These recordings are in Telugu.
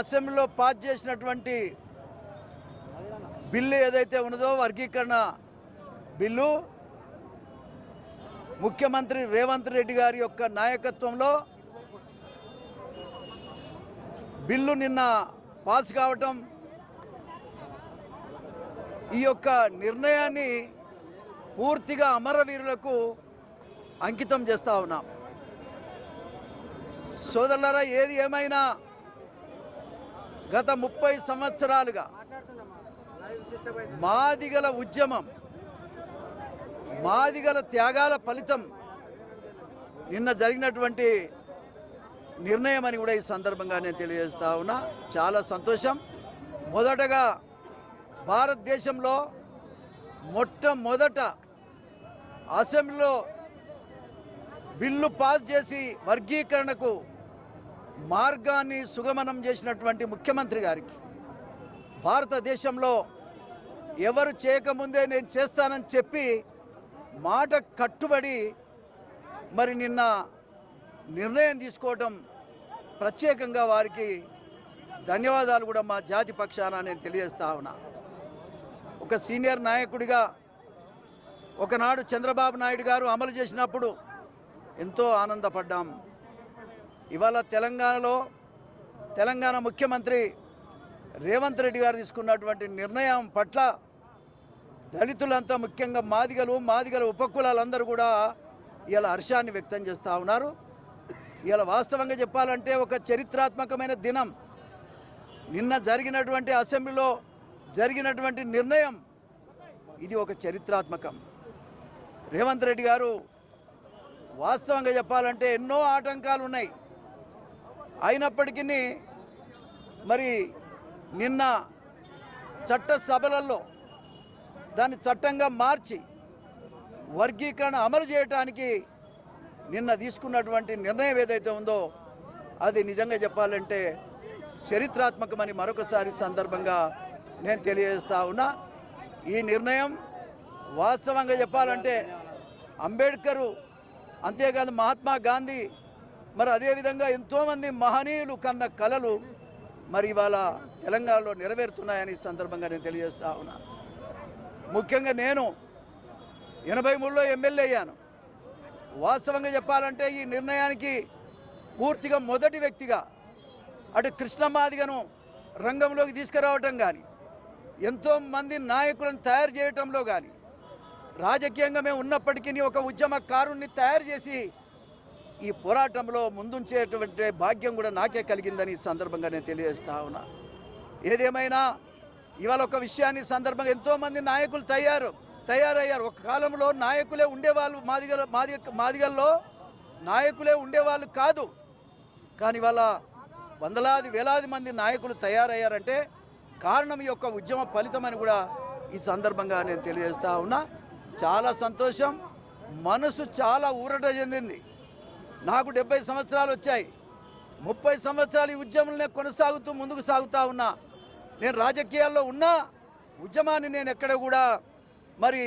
అసెంబ్లీలో పాస్ చేసినటువంటి బిల్లు ఏదైతే ఉన్నదో వర్గీకరణ బిల్లు ముఖ్యమంత్రి రేవంత్ రెడ్డి గారి యొక్క నాయకత్వంలో బిల్లు నిన్న పాస్ కావటం ఈ యొక్క నిర్ణయాన్ని పూర్తిగా అమరవీరులకు అంకితం చేస్తూ ఉన్నాం. సోదరులారా ఏది ఏమైనా గత ముప్పై సంవత్సరాలుగా మాదిగల ఉద్యమం మాదిగల త్యాగాల ఫలితం నిన్న జరిగినటువంటి నిర్ణయం అని కూడా ఈ సందర్భంగా నేను తెలియజేస్తా ఉన్నా. చాలా సంతోషం. మొదటగా భారతదేశంలో మొట్టమొదట అసెంబ్లీలో బిల్లు పాస్ చేసి వర్గీకరణకు మార్గాన్ని సుగమనం చేసినటువంటి ముఖ్యమంత్రి గారికి భారతదేశంలో ఎవరు చేయకముందే నేను చేస్తానని చెప్పి మాట కట్టుబడి మరి నిన్న నిర్ణయం తీసుకోవటం ప్రత్యేకంగా వారికి ధన్యవాదాలు కూడా మా జాతి పక్షాన నేను తెలియజేస్తా ఉన్నా. ఒక సీనియర్ నాయకుడిగా ఒకనాడు చంద్రబాబు నాయుడు గారు అమలు చేసినప్పుడు ఎంతో ఆనందపడ్డాం. ఇవాళ తెలంగాణలో తెలంగాణ ముఖ్యమంత్రి రేవంత్ రెడ్డి గారు తీసుకున్నటువంటి నిర్ణయం పట్ల దళితులంతా ముఖ్యంగా మాదిగలు మాదిగల ఉపకులాలందరూ కూడా ఇలా హర్షాన్ని వ్యక్తం చేస్తూ ఉన్నారు. ఇలా వాస్తవంగా చెప్పాలంటే ఒక చరిత్రాత్మకమైన దినం. నిన్న జరిగినటువంటి అసెంబ్లీలో జరిగినటువంటి నిర్ణయం ఇది ఒక చరిత్రాత్మకం. రేవంత్ రెడ్డి గారు వాస్తవంగా చెప్పాలంటే ఎన్నో ఆటంకాలు ఉన్నాయి అయినప్పటికీ మరి నిన్న చట్ట సభలలో దాన్ని చట్టంగా మార్చి వర్గీకరణ అమలు చేయడానికి నిన్న తీసుకున్నటువంటి నిర్ణయం ఏదైతే ఉందో అది నిజంగా చెప్పాలంటే చరిత్రాత్మకమని మరొకసారి సందర్భంగా నేను తెలియజేస్తా ఉన్నా. ఈ నిర్ణయం వాస్తవంగా చెప్పాలంటే అంబేద్కరు అంతేకాదు మహాత్మా గాంధీ మరి అదేవిధంగా ఎంతోమంది మహనీయులు కన్న కళలు మరి ఇవాళ తెలంగాణలో నెరవేరుతున్నాయని ఈ సందర్భంగా నేను తెలియజేస్తా ఉన్నా. ముఖ్యంగా నేను ఎనభై మూడులో ఎమ్మెల్యే అయ్యాను. వాస్తవంగా చెప్పాలంటే ఈ నిర్ణయానికి పూర్తిగా మొదటి వ్యక్తిగా అటు కృష్ణమాదిగను రంగంలోకి తీసుకురావటం కానీ ఎంతోమంది నాయకులను తయారు చేయటంలో కానీ రాజకీయంగా మేము ఉన్నప్పటికీ ఒక ఉద్యమకారుణ్ణి తయారు చేసి ఈ పోరాటంలో ముందుంచేటువంటి భాగ్యం కూడా నాకే కలిగిందని ఈ సందర్భంగా నేను తెలియజేస్తా ఉన్నా. ఏదేమైనా ఇవాళ ఒక విషయాన్ని సందర్భంగా ఎంతోమంది నాయకులు తయారు తయారయ్యారు. ఒక కాలంలో నాయకులే ఉండేవాళ్ళు మాదిగల మాది మాదిగల్లో నాయకులే ఉండేవాళ్ళు కాదు. కానీ వాళ్ళ వందలాది వేలాది మంది నాయకులు తయారయ్యారంటే కారణం ఈ యొక్క ఉద్యమ ఫలితమని కూడా ఈ సందర్భంగా నేను తెలియజేస్తా ఉన్నా. చాలా సంతోషం. మనసు చాలా ఊరట చెందింది. నాకు డెబ్బై సంవత్సరాలు వచ్చాయి. ముప్పై సంవత్సరాలు ఈ ఉద్యమంలో కొనసాగుతూ ముందుకు సాగుతూ ఉన్నా. నేను రాజకీయాల్లో ఉన్నా ఉద్యమాన్ని నేను ఎక్కడ కూడా మరి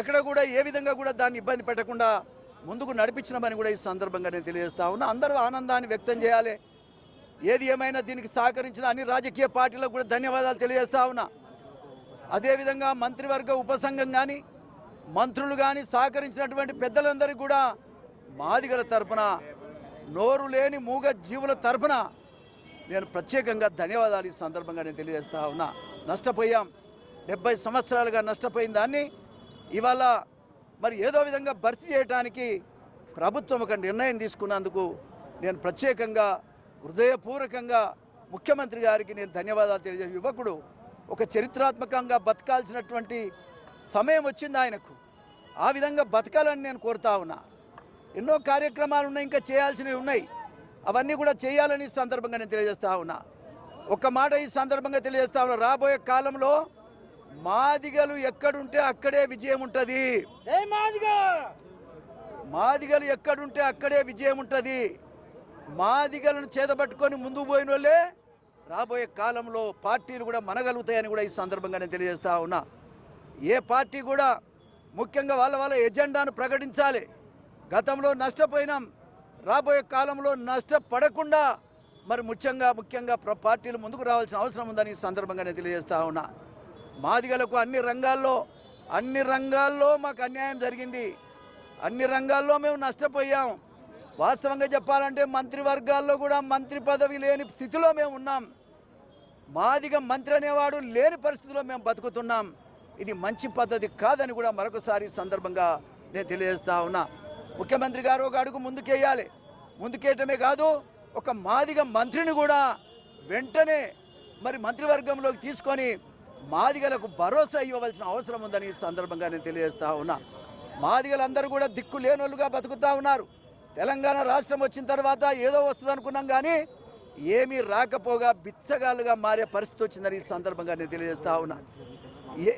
ఎక్కడ కూడా ఏ విధంగా కూడా దాన్ని ఇబ్బంది పెట్టకుండా ముందుకు నడిపించినామని కూడా ఈ సందర్భంగా నేను తెలియజేస్తా ఉన్నా. అందరూ ఆనందాన్ని వ్యక్తం చేయాలి. ఏది ఏమైనా దీనికి సహకరించిన అన్ని రాజకీయ పార్టీలకు కూడా ధన్యవాదాలు తెలియజేస్తా ఉన్నా. అదేవిధంగా మంత్రివర్గ ఉపసంఘం కానీ మంత్రులు కానీ సహకరించినటువంటి పెద్దలందరికీ కూడా మాదిగల తరపున నోరు లేని మూగ జీవుల తరపున నేను ప్రత్యేకంగా ధన్యవాదాలు ఈ సందర్భంగా నేను తెలియజేస్తా ఉన్నా. నష్టపోయాం. డెబ్బై సంవత్సరాలుగా నష్టపోయిన దాన్ని ఇవాళ మరి ఏదో విధంగా భర్తీ చేయడానికి ప్రభుత్వం ఒక నిర్ణయం తీసుకున్నందుకు నేను ప్రత్యేకంగా హృదయపూర్వకంగా ముఖ్యమంత్రి గారికి నేను ధన్యవాదాలు తెలియజే యువకుడు ఒక చరిత్రాత్మకంగా బతకాల్సినటువంటి సమయం వచ్చింది ఆయనకు. ఆ విధంగా బతకాలని నేను కోరుతా ఉన్నా. ఎన్నో కార్యక్రమాలు ఉన్నాయి ఇంకా చేయాల్సినవి ఉన్నాయి. అవన్నీ కూడా చేయాలని ఈ సందర్భంగా నేను తెలియజేస్తా ఉన్నా. ఒక మాట ఈ సందర్భంగా తెలియజేస్తా ఉన్నా. రాబోయే కాలంలో మాదిగలు ఎక్కడుంటే అక్కడే విజయం ఉంటుంది. మాదిగలు ఎక్కడుంటే అక్కడే విజయం ఉంటుంది. మాదిగలను చేతబట్టుకొని ముందుకు పోయిన వాళ్ళే రాబోయే కాలంలో పార్టీలు కూడా మనగలుగుతాయని కూడా ఈ సందర్భంగా నేను తెలియజేస్తా ఉన్నా. ఏ పార్టీ కూడా ముఖ్యంగా వాళ్ళ వాళ్ళ ఎజెండాను ప్రకటించాలి. గతంలో నష్టపోయినాం. రాబోయే కాలంలో నష్టపడకుండా మరి ముఖ్యంగా ముఖ్యంగా ప్ర- పార్టీలు ముందుకు రావాల్సిన అవసరం ఉందని సందర్భంగా నేను తెలియజేస్తా ఉన్నా. మాదిగలకు అన్ని రంగాల్లో అన్ని రంగాల్లో మాకు అన్యాయం జరిగింది. అన్ని రంగాల్లో మేము నష్టపోయాం. వాస్తవంగా చెప్పాలంటే మంత్రివర్గాల్లో కూడా మంత్రి పదవి లేని స్థితిలో మేము ఉన్నాం. మాదిగ మంత్రి అనేవాడు లేని పరిస్థితిలో మేము బతుకుతున్నాం. ఇది మంచి పద్ధతి కాదని కూడా మరొకసారి సందర్భంగా నేను తెలియజేస్తా ఉన్నా. ముఖ్యమంత్రి గారు ఒక అడుగు ముందుకేయాలి. ముందుకేయటమే కాదు ఒక మాదిగ మంత్రిని కూడా వెంటనే మరి మంత్రివర్గంలోకి తీసుకొని మాదిగలకు భరోసా ఇవ్వవలసిన అవసరం ఉందని ఈ సందర్భంగా నేను తెలియజేస్తా ఉన్నా. మాదిగలందరూ కూడా దిక్కు లేనోళ్ళుగా బతుకుతూ ఉన్నారు. తెలంగాణ రాష్ట్రం వచ్చిన తర్వాత ఏదో వస్తుంది అనుకున్నాం కానీ ఏమీ రాకపోగా బిచ్చగాళ్ళుగా మారే పరిస్థితి వచ్చిందని ఈ సందర్భంగా నేను తెలియజేస్తా ఉన్నా. ఏ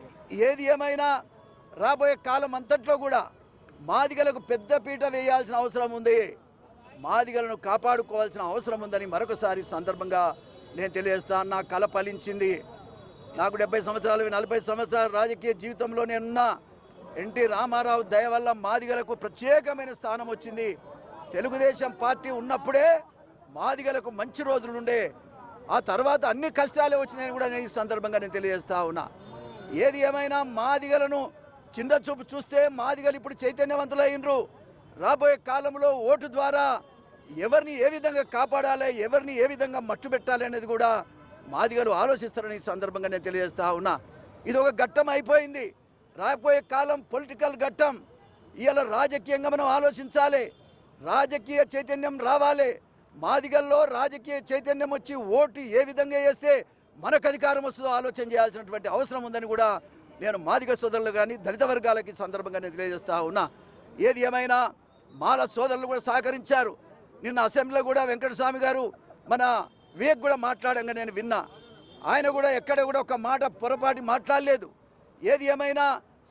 ఏది ఏమైనా రాబోయే కాలం అంతట్లో కూడా మాదిగలకు పెద్దపీట వేయాల్సిన అవసరం ఉంది. మాదిగలను కాపాడుకోవాల్సిన అవసరం ఉందని మరొకసారి సందర్భంగా నేను తెలియజేస్తాను నా కళ ఫలించింది. నాకు డెబ్బై సంవత్సరాలు నలభై సంవత్సరాల రాజకీయ జీవితంలో నేనున్నా ఎన్టీ రామారావు దయ వల్ల మాదిగలకు ప్రత్యేకమైన స్థానం వచ్చింది. తెలుగుదేశం పార్టీ ఉన్నప్పుడే మాదిగలకు మంచి రోజులుండే ఆ తర్వాత అన్ని కష్టాలే వచ్చినాయని కూడా నేను ఈ సందర్భంగా నేను తెలియజేస్తా ఉన్నా. ఏది ఏమైనా మాదిగలను చిన్న చూపు చూస్తే మాదిగలు ఇప్పుడు చైతన్యవంతులైనరు. రాబోయే కాలంలో ఓటు ద్వారా ఎవరిని ఏ విధంగా కాపాడాలి ఎవరిని ఏ విధంగా మట్టు పెట్టాలి అనేది కూడా మాదిగలు ఆలోచిస్తారని సందర్భంగా నేను తెలియజేస్తా ఉన్నా. ఇది ఒక ఘట్టం అయిపోయింది. రాబోయే కాలం పొలిటికల్ ఘట్టం. ఇవాళ రాజకీయంగా మనం ఆలోచించాలి. రాజకీయ చైతన్యం రావాలి. మాదిగల్లో రాజకీయ చైతన్యం వచ్చి ఓటు ఏ విధంగా వేస్తే మనకు అధికారం వస్తుందో ఆలోచన చేయాల్సినటువంటి అవసరం ఉందని కూడా నేను మాదిగ సోదరులు కానీ దళిత వర్గాలకి సందర్భంగా నేను తెలియజేస్తా ఉన్నా. ఏది ఏమైనా మాల సోదరులు కూడా సహకరించారు. నిన్న అసెంబ్లీలో కూడా వెంకటస్వామి గారు మన వివేక్ కూడా మాట్లాడంగా నేను విన్నా. ఆయన కూడా ఎక్కడ కూడా ఒక మాట పొరపాటు మాట్లాడలేదు. ఏది ఏమైనా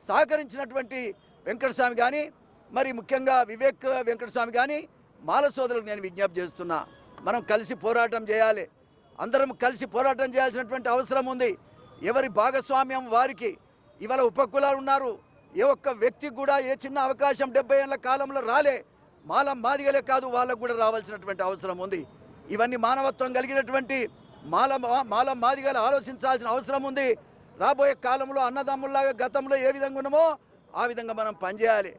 సహకరించినటువంటి వెంకటస్వామి కానీ మరి ముఖ్యంగా వివేక్ వెంకటస్వామి కానీ మాల సోదరులకు నేను విజ్ఞప్తి చేస్తున్నా. మనం కలిసి పోరాటం చేయాలి. అందరం కలిసి పోరాటం చేయాల్సినటువంటి అవసరం ఉంది. ఎవరి భాగస్వామ్యం వారికి ఇవాళ ఉపకులాలు ఉన్నారు. ఏ ఒక్క వ్యక్తికి కూడా ఏ చిన్న అవకాశం డెబ్బై ఏళ్ళ కాలంలో రాలే. మాల మాదిగలే కాదు వాళ్ళకు కూడా రావాల్సినటువంటి అవసరం ఉంది. ఇవన్నీ మానవత్వం కలిగినటువంటి మాల మాల మాదిగలు ఆలోచించాల్సిన అవసరం ఉంది. రాబోయే కాలంలో అన్నదమ్ముల్లాగా గతంలో ఏ విధంగా ఉన్నామో ఆ విధంగా మనం పనిచేయాలి.